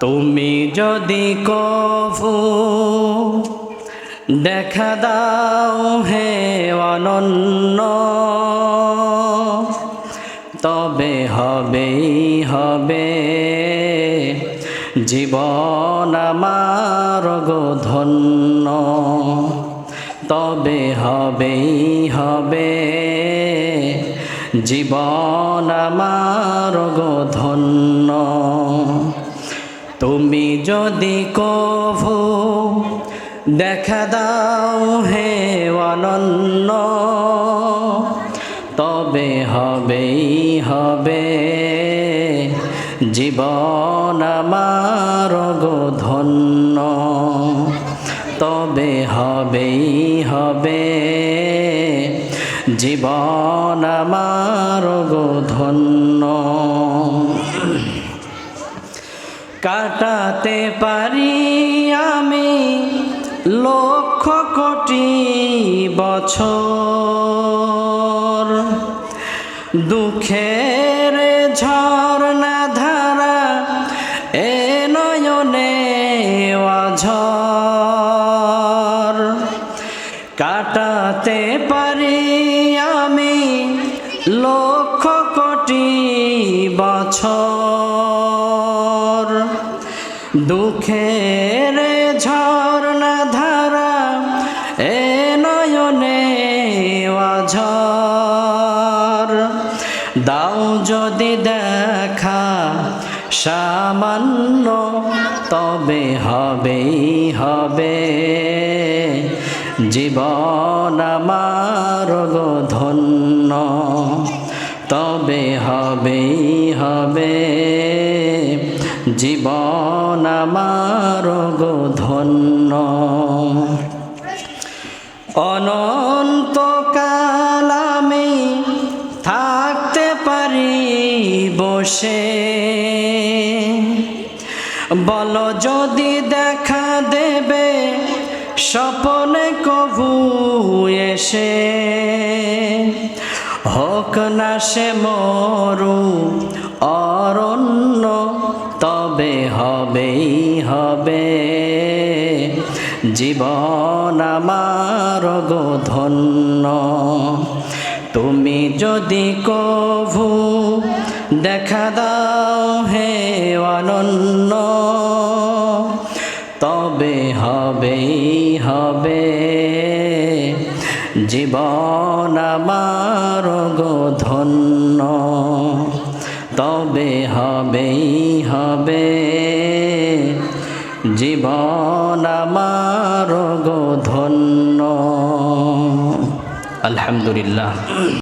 তুমি যদি কফু দেখা দাও হে অনন্য, তবে হবেই হবে জীবন আমার গোধন্য তবে হবেই হবে জীবন আমার গো ধন্য। তুমি যদি কভু, দেখা দাও হে অনন্য। তবে হবেই হবে জীবন আমার গো ধন্য। তবে হবেই হবে জীবন আমার গো ধন্য। কাটাতে পারি আমি লক্ষ কোটি বছর। দুঃখের ঝর্ণা ধারা এ নয়নে অঝর। কাটাতে পারি আমি লক্ষ কোটি বছর। দুঃখের ঝর্ণা ধারা এ নয়নে দাও যদি দেখা সামান্য, তবে হবেই হবে। জীবন আমার গো ধন্য, তবে হবেই হবে। জীবন আমার গো ধন্য। অনন্তকাল আমি থাকতে পারি বসে। বল যদি দেখা দেবে স্বপনে কভু এসে। হোক না সে মরু অরণ্য তবে হবেই হবে। জীবন আমার গো ধন্য। তুমি যদি কভু দেখা দাও হে অনন্য, তবে হবেই হবে। জীবন আমার গো ধন্য। তবে হবেই হবে। জীবন আমার গো ধন্য। আলহামদুলিল্লাহ।